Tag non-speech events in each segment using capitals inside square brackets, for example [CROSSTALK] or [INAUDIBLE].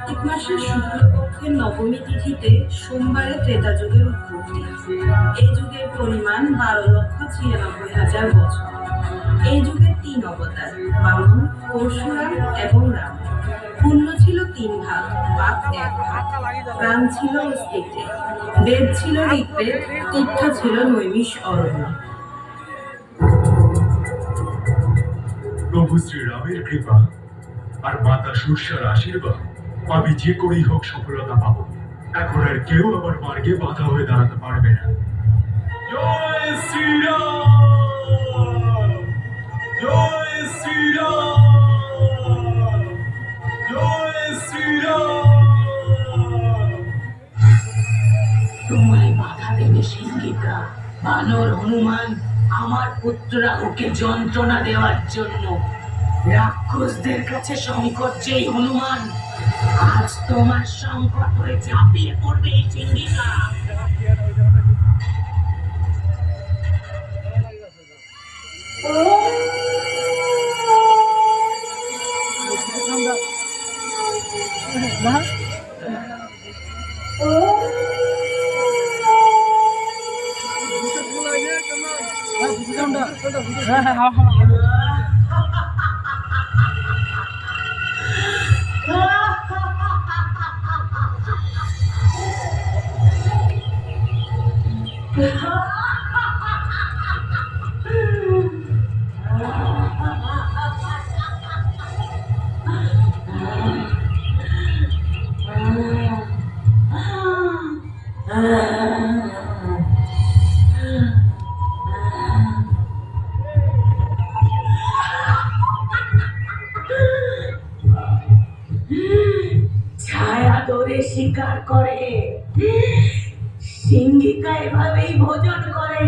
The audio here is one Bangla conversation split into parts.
কার্তিক মাসের শুক্লপক্ষের নবমী তিথিতে সোমবারে ত্রেতা যুগের উৎপত্তি। এই যুগের পরিমাণ বারো লক্ষ ছিয়ানব্বই হাজার বছর। এই যুগের তিন অবতার, বামন, পরশুরাম এবং রাম। পুণ্য ছিল তিন ভাগ, পাপ এক ভাগ। প্রাণ ছিল অস্তিত্বে বেদ ছিল ঋগ্বেদ, তীর্থ ছিল নৈমিষ অরণ্য। প্রভু শ্রীরামের কৃপা আর মাতা সূর্যার আশীর্বাদ আমি যে করেই হোক সফলতা পাবো। এখন আর কেউ আমার মার্গে বাধা হয়ে দাঁড়াতে পারবে না। তোমায় বাধা দেবে সিংহিকা। বানর হনুমান, আমার পুত্ররা ওকে যন্ত্রণা দেওয়ার জন্য। রাক্ষসদের কাছে সংকট যেই হনুমান আজ তোমার সংকট হয়ে ঝাঁপিয়ে পড়বে এই সিংহিকা ছায়া ধরে শিকার করে। সিংহিকা এভাবেই ভোজন করে।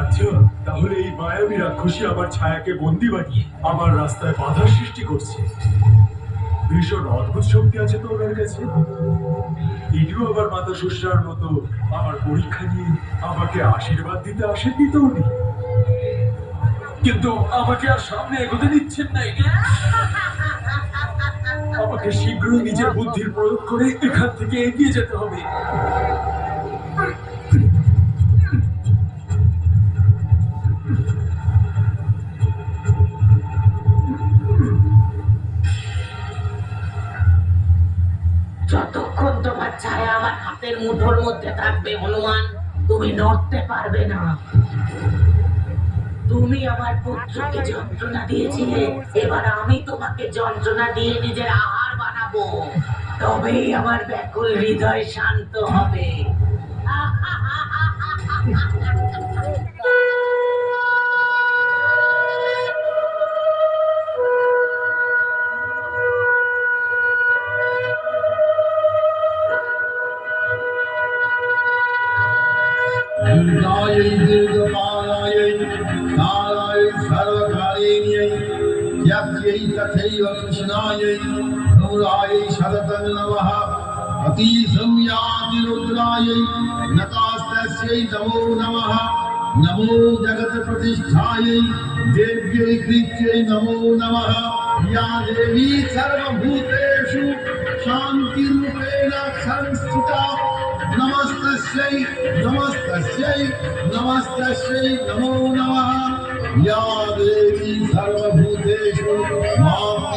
আচ্ছা তাহলে এই মায়াবী রাক্ষসী আমার ছায়াকে বন্দি বানিয়ে আমার রাস্তায় বাধা সৃষ্টি করছে। ভীষণ অদ্ভুত শক্তি আছে তো ওনার কাছে। এটিও আবার মাতা শুশ্রার মতো আমার পরীক্ষা নিয়ে আমাকে আশীর্বাদ দিতে আসেননি তো উনি? কিন্তু আমাকে আর সামনে এগোতে দিচ্ছেন না আমাকে শীঘ্রই নিজের বুদ্ধির প্রয়োগ করে এখান থেকে এগিয়ে যেতে হবে। যতক্ষণ তোমার ছায়া আমার হাতের মুঠোর মধ্যে থাকবে, হনুমান, তুমি নড়তে পারবে না। তুমি আমার পুত্রকে যন্ত্রণা দিয়েছিলে। এবার আমি তোমাকে যন্ত্রণা দিয়ে নিজের আহার বানাবো। তবেই আমার ব্যাকুল হৃদয় শান্ত হবে। [LAUGHS] शरतं नमः अतिसंयातिरुद्रायै नतास्तस्यै नमो नमः। नमो जगत्प्रतिष्ठायै देव्यै कृत्यै नमो नमः। या देवी सर्वभूतेषु शान्तिरूपेण संस्थिता। नमस्तस्यै नमस्तस्यै नमस्तस्यै नमो नमः। या देवी सर्वभूतेषु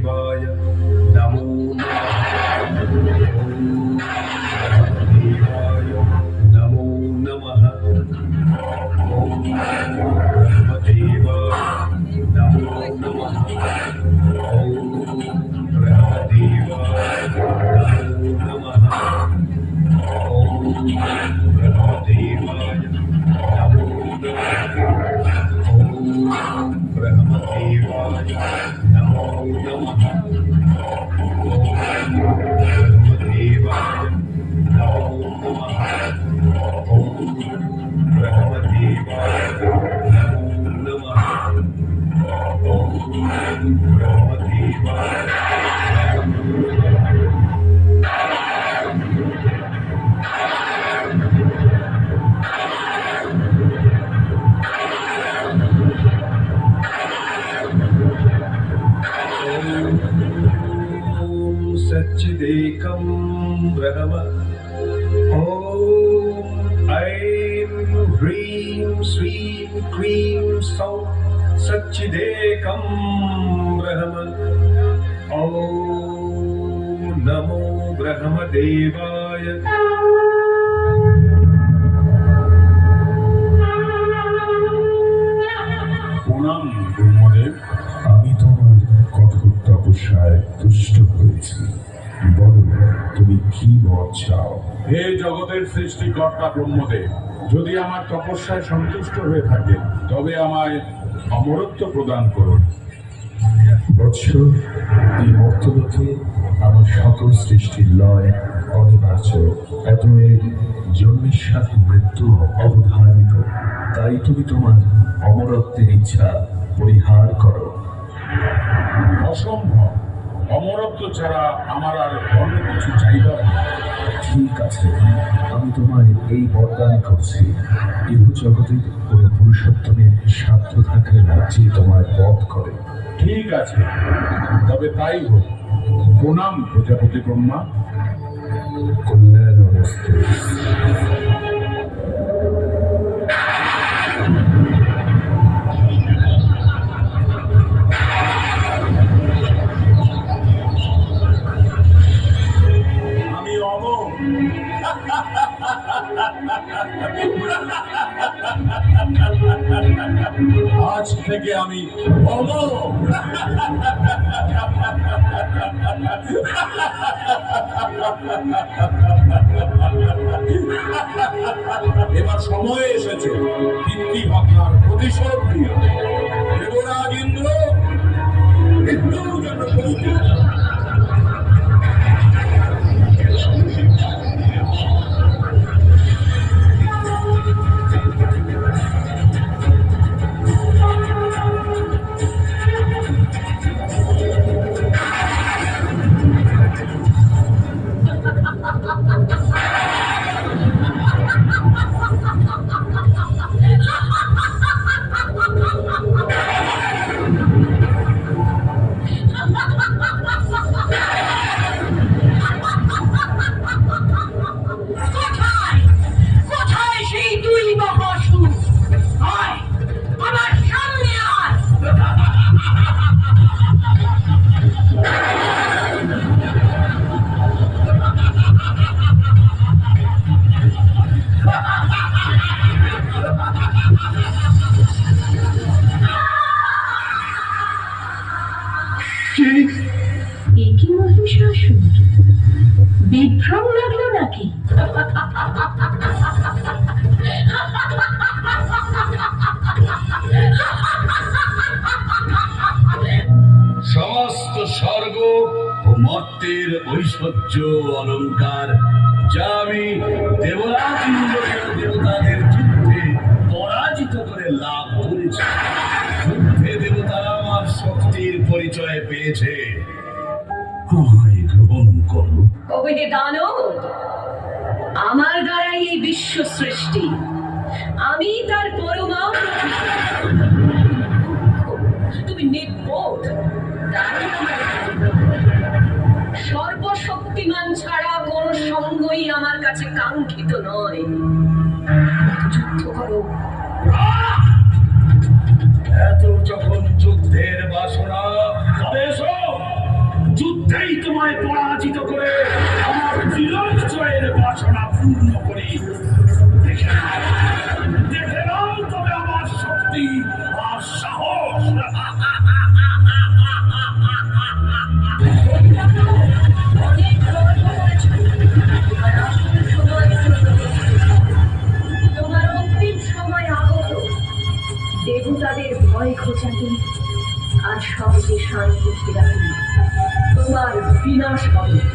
ब्रह्मदेवाय नमो नमः ॐ ब्रह्मदेवाय नमो नमः ॐ ब्रह्मदेवाय नमो नमः ॐ ब्रह्मदेवाय नमो नमः ॐ Vedama. Oh, Om Aim Hreem Sweem Cream Sound Sachidekam Brahma. Om Namo Brahma Devaya. তুমি কি বর চাও? হে জগতের সৃষ্টিকর্তা ব্রহ্মদেব যদি আমার তপস্যায় সন্তুষ্ট হয়ে থাকে তবে আমায় অমরত্ব প্রদান করুন। এই মর্তলোকে আমার সকল সৃষ্টির লয় অনিবার্য। এতএব জন্মের সাথে মৃত্যু অবধারিত। তাই তুমি তোমার অমরত্বের ইচ্ছা পরিহার করো। অসম্ভব। অমরত্ব ছাড়া আমার আর অন্য কিছু চাইবার ঠিক আছে আমি তোমায় এই বরদান করছি। ইহ জগতের কোনো পুরুষোত্তমের সাধ্য থাকলে না যে তোমায় বধ করে। ঠিক আছে তবে তাই হোক। প্রণাম প্রজাপতি ব্রহ্মা। কল্যাণ অবস্থা আমি অমর। এবার সময় এসেছে পিতৃ ভাবনার প্রতিশোধ নিয়ে। দেবরাজ ইন্দ্র মৃত্যুর জন্য প্রস্তুত। শাশুড় বিভ্রম লাগল নাকি? সমস্ত স্বর্গ ও মর্তের ঐশ্বর্য অলঙ্কার, যা আমি দেবরাজ দেবতাদের যুদ্ধে পরাজিত করে লাভ করেছি। যুদ্ধে দেবতারা আমার শক্তির পরিচয় পেয়েছে। কবিতে দানব আমার দ্বারাই এই বিশ্ব সৃষ্টি। আমি তার পরমা তুমি নির্বোধ। সর্বশক্তিমান ছাড়া কোন সঙ্গই আমার কাছে কাঙ্ক্ষিত নয়। যুদ্ধ করো। এত যখন যুদ্ধের বাসনা এসো তোমায় পরাজিত করে আমার চিরঞ্জয়ের বাসনা পূর্ণ করি বিনাশ হবে তৈরি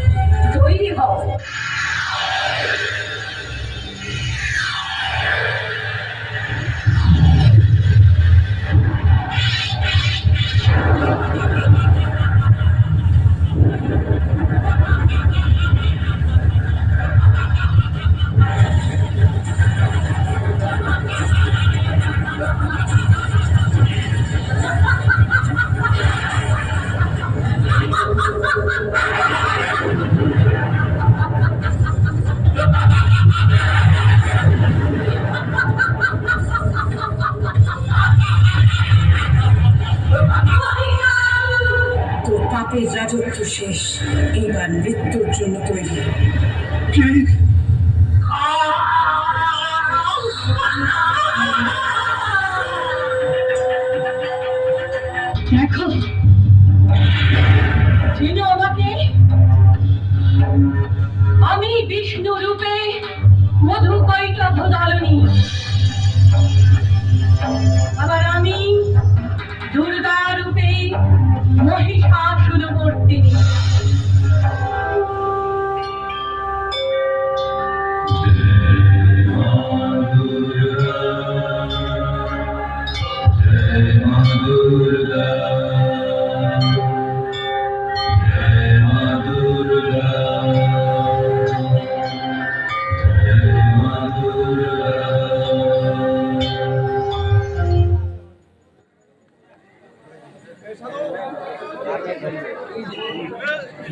চিনো আমাকে আমি বিষ্ণু মধু কৈটভ আবার আমি দুর্গা রূপে মহিষাসুর মূর্তিনী। Guru.